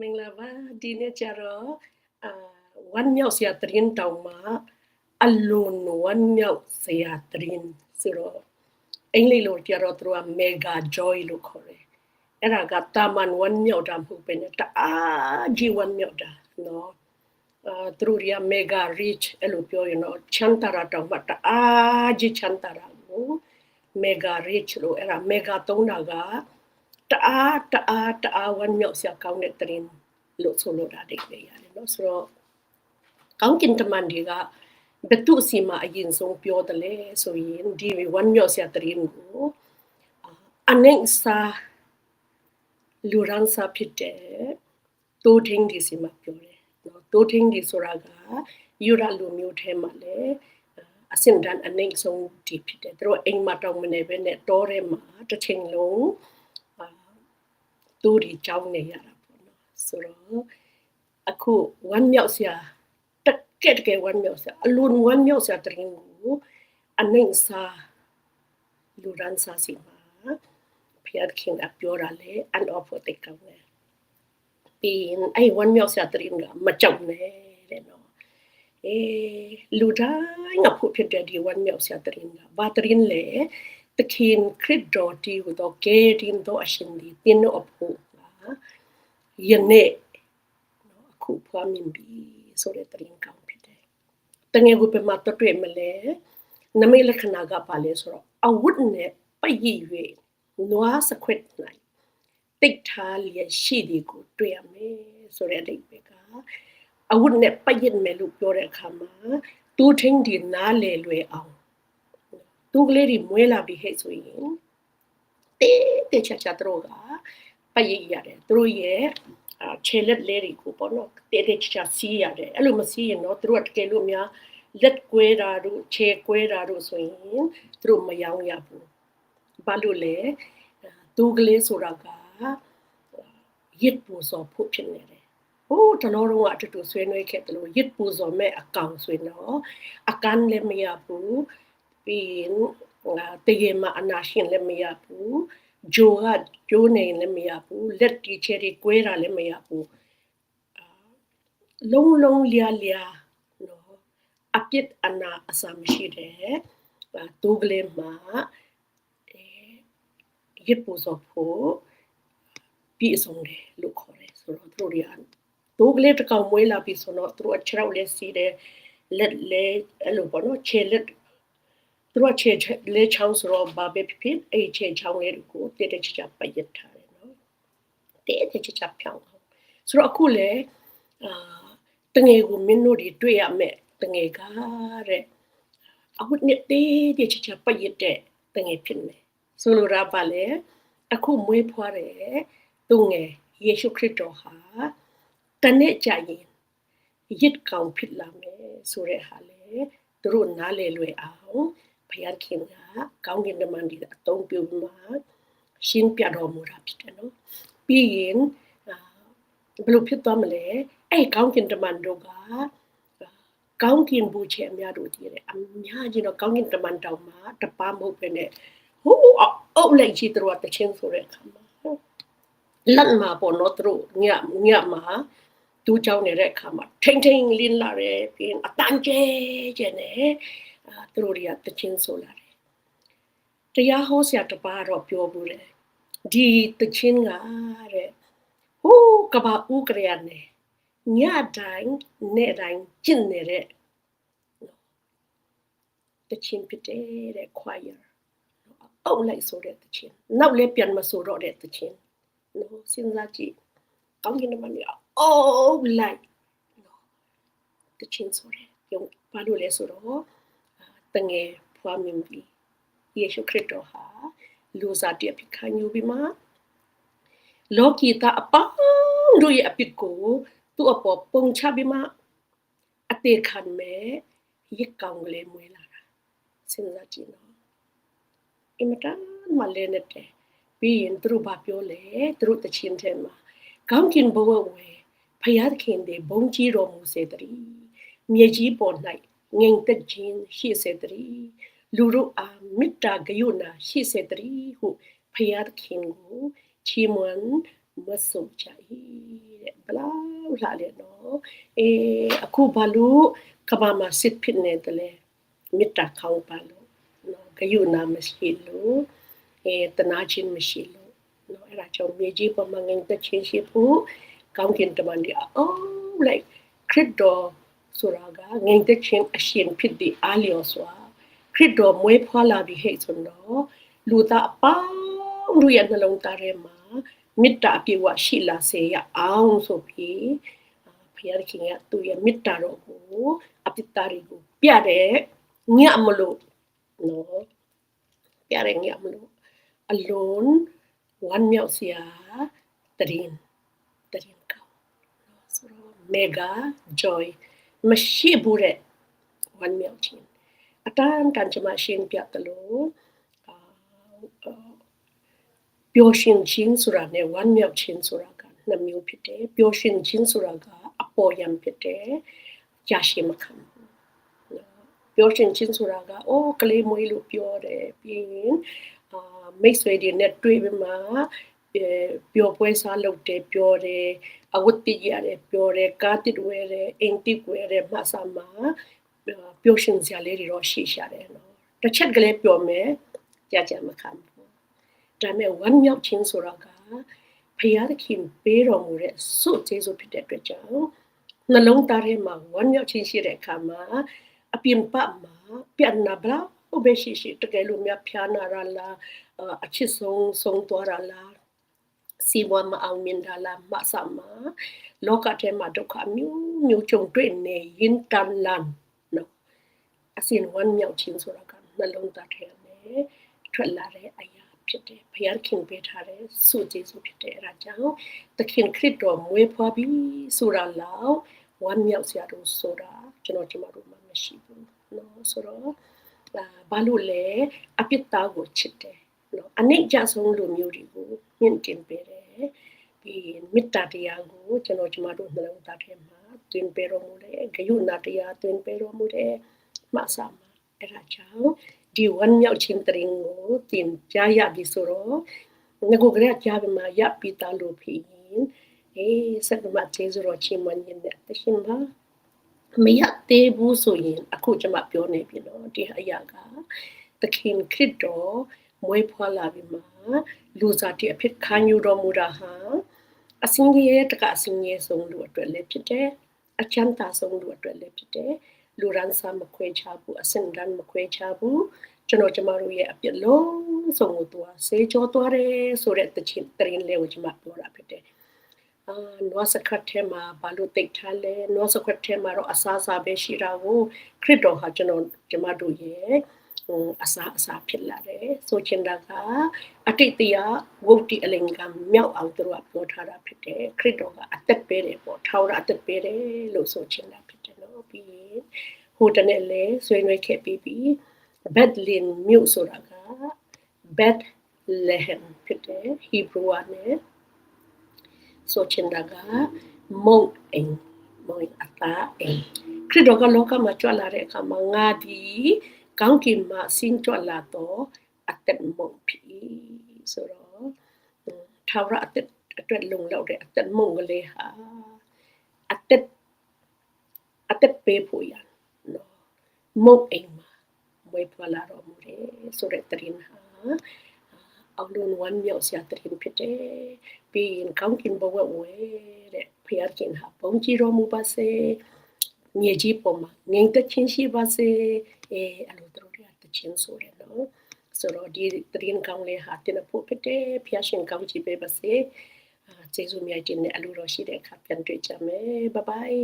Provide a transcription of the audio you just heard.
မင်္ဂလာပါဒီနေ့ကျတော့အာဝမ်းမြောက်စရာသတင်းတောင်မှာအလွန်ဝမ်းမြောက်စရာသတင်းဆိုတော့အင်္ဂလိပ်လိုကျတော့သူက mega joy လို့ခေါ်တယ်အဲ့ဒါကတာမန်ဝမ်းမြောက်တာမဟုတ်ပဲနဲ့တအားကြီးဝမ်းမြောက်တာနော်အာသူတို့က mega rich အဲ့လိုပြောရင်တော့ချမ်းသာတာတောင်မှတအားကြီးချမ်းသာတာကို mega rich လို့အဲ့ဒါ mega သုံးတာက တအားတအားတအားဝမ်းမြောက်စရာကောင်းတဲ့သတင်းလို့ဆိုလိုတာဒိတ်လေရတယ်နော်ဆိုတော့ကောင်းကင်တမန်တွေကဘသူစီမှာအရင်ဆုံးပြောတယ်လေဆိုရင်ဒီဝမ်းမြောက်စရာသတင်းကိုအနေစာလူရန်စာဖြစ်တဲ့တိုးထင်းဒီစီမှာပြောတယ်နော်တိုးထင်းဒီဆိုတာကယူရလူမျိုးထဲမှာလေအစင်ဒန်အနေဆုံးဒီဖြစ်တယ်သူတို့အိမ်မှာတောင်းမနေပဲနဲ့တောထဲမှာတစ်ချိန်လုံး တူဒီကြောင်းနေရတာပေါ့နော်ဆိုတော့အခုဝမ်းမြောက်စရာတကယ်တကယ်ဝမ်းမြောက်စရာအလွန်ဝမ်းမြောက်စရာတရင်ကိုအနိုင်စာလူရန်စာစီမှာဖျက်ခင်ကပြောရလေအန်အော်ဖို့တိတ်ကောင်းတယ်ပြီးရင်အဲ့ဝမ်းမြောက်စရာတရင်ကမကြောက်နဲ့တဲ့နော်အေးလူတိုင်းကဖို့ဖြစ်တဲ့ဒီဝမ်းမြောက်စရာတရင်ကဘာတရင်လဲ တခင်ခရစ်တော်တီဟူသောဂေတင်သောအရှင်ဒီတင်းတို့အဖို့ယနေ့နော်အခုဖွားမြင်ပြီဆိုတဲ့တရင်ကောင်းဖြစ်တယ်။တငယ်ကိုပြမတော့တွေ့မလဲနမိတ်လက္ခဏာကပါလဲဆိုတော့အဝတ်နဲ့ပိတ်ရ၍နွားစခွက်နိုင်တိတ်ထားလျက်ရှိဒီကိုတွေ့ရမယ်ဆိုတဲ့အဓိပ္ပာယ်ကအဝတ်နဲ့ပိတ်ရမယ်လို့ပြောတဲ့အခါမှာတူထင်းဒီနားလေလွယ်အောင် သူကလေးတွေမွေးလာပြီဟဲ့ဆိုရင်တေးတေးချာချာသူတို့ကပရိတ်ရတယ်သူတို့ရဲ့ခြေလက်လေးတွေကိုပေါ့နော်တေးတေးချာချာစီးရတယ်အဲ့လိုမစီးရင်တော့သူတို့ကတကယ်လို့များလက်ကွဲတာတို့ခြေကွဲတာတို့ဆိုရင်သူတို့မယောင်းရဘူးဘာလို့လဲသူကလေးဆိုတာကရစ်ပူစော်ဖို့ဖြစ်နေတယ်ဟိုးတတော်တော့အတူတူဆွေးနွေးခဲ့တယ်လို့ရစ်ပူစော်မဲ့အကောင်ဆိုရင်တော့အကန်လည်းမရဘူး ပြီးရင်တကယ်မှအနာရှင်လည်းမရဘူးဂျိုကဂျိုးနေလည်းမရဘူးလက်တီချယ်တွေကွဲတာလည်းမရဘူးလုံးလုံးလျားလျားနော်အပြစ်အနာအစာမရှိတဲ့ဒိုးကလေးမှာရစ်ပူစောဖို့ပြီးဆုံးတယ်လို့ခေါ်တယ်ဆိုတော့သူတို့တွေကဒိုးကလေးတစ်ကောင်မွေးလာပြီဆိုတော့သူတို့အချောက်လေးစီးတယ်လက်လေးအဲ့လိုပေါ့နော်ခြေလက် သူတို့ခြေလေးချောင်းဆိုတော့ဘာပဲဖြစ်ဖြစ်အဲ့ခြေချောင်းလေးကိုတည့်တည့်ချာချာပယက်ထားတယ်နော်တည့်တည့်ချာချာဖြောင်းအောင်ဆိုတော့အခုလေအာတငယ်ကိုမင်းတို့တွေတွေ့ရမယ်တငယ်ကတဲ့အဝတ်နဲ့တည့်တည့်ချာချာပယက်တဲ့တငယ်ဖြစ်နေဆိုလိုတာပါလေအခုမွေးဖွားတယ်သူငယ်ယေရှုခရစ်တော်ဟာတနေ့ကြာရင်ရစ်ကောင်ဖြစ်လာမယ်ဆိုတဲ့ဟာလေသူတို့နားလေလွယ်အောင် ဘုရားခင်ကကောင်းကင်တမန်ဒီအသုံးပြုမှာရှင်းပြတော်မူတာဖြစ်တယ်နော်ပြီးရင်ဘယ်လိုဖြစ်သွားမလဲအဲ့ကောင်းကင်တမန်တို့ကကောင်းကင်ဘူချေအများတို့တည်တယ်အများကြီးတော့ကောင်းကင်တမန်တောင်မှာတပားမဟုတ်ပဲနဲ့ဟိုးအုပ်လိုက်ကြီးတို့တချင်းဆိုတဲ့အခါမှာလက်မှာပေါ့နော်တို့ညညမှာတူးကြောင်းနေတဲ့အခါမှာထိမ့်ထိမ့်လင်းလာတယ်ပြီးရင်အတန်ကျဲကျဲနေအာ သူတို့တွေကတချင်းဆိုလာတယ်တရားဟောဆရာတပါးတော့ပြောဘူးတယ်ဒီတချင်းကတဲ့ဟိုးကဘာဦးကရနေညတိုင်းနေ့တိုင်းကျင့်နေတဲ့တချင်းဖြစ်တယ်တဲ့ choir အုပ်လိုက်ဆိုတဲ့တချင်းနောက်လည်းပြန်မဆိုတော့တဲ့တချင်းနော်စဉ်းစားကြည့်ကောင်းကင်တမန်ကအိုးလိုက်နော်တချင်းဆိုတယ်ယုံဘာလို့လဲဆိုတော့ တငယ်ဖွားမြင်ပြီးယေရှုခရစ်တော်ဟာလူစားတည်းဖြစ်ခံယူပြီးမှလောကီတာအပေါင်းတို့ရဲ့အပြစ်ကိုသူ့အပေါ်ပုံချပြီးမှအသေးခံမဲ့ရစ်ကောင်ကလေးမွေးလာတာစဉ်းစားကြည့်နော်အင်မတန်မလဲနဲ့တယ်ပြီးရင်သူတို့ဘာပြောလဲသူတို့တချင်းထဲမှာကောင်းကင်ဘဝဝဲဖယားသခင်သည်ဘုံကြီးတော်မူစေတည်းမြေကြီးပေါ်၌ ငြိမ်သက်ခြင်းရှိစေတည်းလူတို့အားမေတ္တာဂရုဏာရှိစေတည်းဟုဖယားသခင်ကိုချီးမွမ်းမဆုံချာတဲ့ဘလောက်လာလဲနော်အေးအခုဘာလို့ကဘာမှာစစ်ဖြစ်နေတယ်လဲမေတ္တာခေါင်းပါလို့နော်ဂယုနာမရှိလို့အဲတနာချင်းမရှိလို့နော်အဲ့ဒါကြောင့်မြေကြီးပေါ်မှာငင်သက်ချင်းရှိဖို့ကောင်းကင်တမန်ဒီအော်လိုက်ခရစ်တော် ဆိုတာကငင်သက်ချင်းအရှင်ဖြစ်တဲ့အားလျော်စွာခရစ်တော်မွေးဖွားလာပြီးဟဲ့ဆိုတော့လူသားအပေါင်းတို့ရဲ့နှလုံးသားထဲမှာမေတ္တာအပြည့်အဝရှိလာစေရအောင်ဆိုပြီးဘုရားခင်ကသူ့ရဲ့မေတ္တာတော်ကိုအပိတ္တာတွေကိုပြတဲ့ညမလို့နော်ပြတဲ့ညမလို့အလုံးဝမ်းမြောက်စရာတရင်တရင်ကောင်းနော်ဆိုတော့ mega joy မရှိဘူးတဲ့ဝမ်းမြောက်ခြင်းအတန်းတန်ချမရှင်းပြတယ်လို့အာပျော်ရွှင်ခြင်းဆိုတာနဲ့ဝမ်းမြောက်ခြင်းဆိုတာကနှစ်မျိုးဖြစ်တယ်ပျော်ရွှင်ခြင်းဆိုတာကအပေါ်ယံဖြစ်တယ်ကြာရှည်မခံဘူးပျော်ရွှင်ခြင်းဆိုတာကအိုးကလေးမွေးလို့ပြောတယ်ပြီးရင်အာမိတ်ဆွေတွေနဲ့တွေ့ပြီးမှ ပျော်ပွဲစားလုပ်တယ်ပြောတယ်အဝတ်တည်ရတယ်ပြောတယ်ကားတစ်ဝဲတယ်အိမ်တစ်ဝဲတယ်မှဆာမှာပျော်ရွှင်စရာလေးတွေတော့ရှိရှာတယ်နော်တစ်ချက်ကလေးပြောမယ်ကြာကြာမခံဘူးဒါပေမဲ့ဝမ်းမြောက်ခြင်းဆိုတာကဖရာသခင်ပေးတော်မူတဲ့စွတ်ကျေးဇူးဖြစ်တဲ့အတွက်ကြောင့်နှလုံးသားထဲမှာဝမ်းမြောက်ခြင်းရှိတဲ့အခါမှာအပြင်ပမှာပြန်နာဗလားဟိုပဲရှိရှိတကယ်လို့များဖျားနာရလားအချစ်ဆုံးဆုံးသွားရလား စီးပွားမအောင်မြင်တာလားမဆမလောကထဲမှာဒုက္ခမျိုးမျိုးကြုံတွေ့နေရင်တန်လန်နော်အစင်ဝမ်းမြောက်ခြင်းဆိုတာကနှလုံးသားထဲနဲ့ထွက်လာတဲ့အရာဖြစ်တယ်ဘုရားခင်ပေးထားတဲ့စုကျေးဇူးဖြစ်တယ်အဲဒါကြောင့်သခင်ခရစ်တော်မွေးဖွားပြီးဆိုတာလောက်ဝမ်းမြောက်စရာတို့ဆိုတာကျွန်တော်ဒီမှာတို့မှမရှိဘူးနော်ဆိုတော့ဘာလို့လဲအပြစ်သားကိုချစ်တယ် နော်အနိစ္စဆုံးလူမျိုးတွေကိုမြင့်တင်ပေးတယ်ပြီးမေတ္တာတရားကိုကျွန်တော်ကျမတို့နှလုံးသားထဲမှာတွင်ပေးတော်မူတယ်ဂယုဏတရားတွင်ပေးတော်မူတယ်မဆာမအဲ့ဒါကြောင့်ဒီဝမ်းမြောက်ခြင်းတရင်ကိုတင်ပြရပြီဆိုတော့ငါကိုကြရကြပါမှာရပီတာလို့ဖြစ်ရင်အေးစက်မကျေဆိုတော့ချင်းမညင်းတဲ့တရှင်ပါမရသေးဘူးဆိုရင်အခုကျမပြောနေပြီတော့ဒီအရာကသခင်ခရစ်တော် မွေးဖွားလာပြီးမှလူစားတိအဖြစ်ခံယူတော်မူတာဟာအစင်းကြီးတကအစင်းကြီးဆုံးလူအတွက်လည်းဖြစ်တယ်အချမ်းသာဆုံးလူအတွက်လည်းဖြစ်တယ်လူရန်စာမခွဲခြားဘူးအစင်ရန်မခွဲခြားဘူးကျွန်တော်ကျမတို့ရဲ့အပြစ်လုံးစုံကိုသူကဆေးကြောသွားတယ်ဆိုတဲ့တခြင်းတရင်လေးကိုကျမပြောတာဖြစ်တယ်အာနွားစခတ်ထဲမှာဘာလို့တိတ်ထားလဲနွားစခတ်ထဲမှာတော့အစားအစာပဲရှိတာကိုခရစ်တော်ဟာကျွန်တော်ကျမတို့ရဲ့ အစာအစာဖြစ်လာတယ်ဆိုချင်တာကအတိတ်တရားဝုတ်တိအလင်ကမြောက်အောင်သူတို့ကပြောထားတာဖြစ်တယ်ခရစ်တော်ကအသက်ပေးတယ်ပေါ့ထောက်ရအသက်ပေးတယ်လို့ဆိုချင်တာဖြစ်တယ်နော်ပြီးရင်ဟိုတနေ့လဲဆွေးနွေးခဲ့ပြီးပြီးဘက်လင်မြို့ဆိုတာကဘက်လေဟမ်ဖြစ်တယ်ဟီဘရူဝါနဲ့ဆိုချင်တာကမုံအင်မုံအတာအင်ခရစ်တော်ကလောကမှာကြွလာတဲ့အခါမှာငါဒီ ကောင်းကင်မှာဆင်းကြွလာတော့အသက်မုံဖြစ်ဆိုတော့ထာဝရအသက်အတွက်လုံလောက်တဲ့အသက်မုံကလေးဟာအသက်အသက်ပေးဖို့ရနော်မုံအိမ်မှာမွေးဖွားလာတော်မူတယ်ဆိုတဲ့တရင်ဟာအောင်လုံးဝမ်းမြောက်စရာတရင်ဖြစ်တယ်ပြီးရင်ကောင်းကင်ဘဝဝဲတဲ့ဖခင်ဟာဘုန်းကြီးတော်မူပါစေမြေကြီးပေါ်မှာငြိမ်သက်ခြင်းရှိပါစေ အဲအလိုတို့ရတခြင်းဆိုရနော်ဆိုတော့ဒီတရင်ကောင်းလေးဟာတင်ဖို့ဖြစ်တယ်ဖခင်ကောင်းချီးပေးပါစေကျေးဇူးများတင်တဲ့အလိုတော်ရှိတဲ့အခါပြန်တွေ့ကြမယ်ဘိုင်ဘိုင်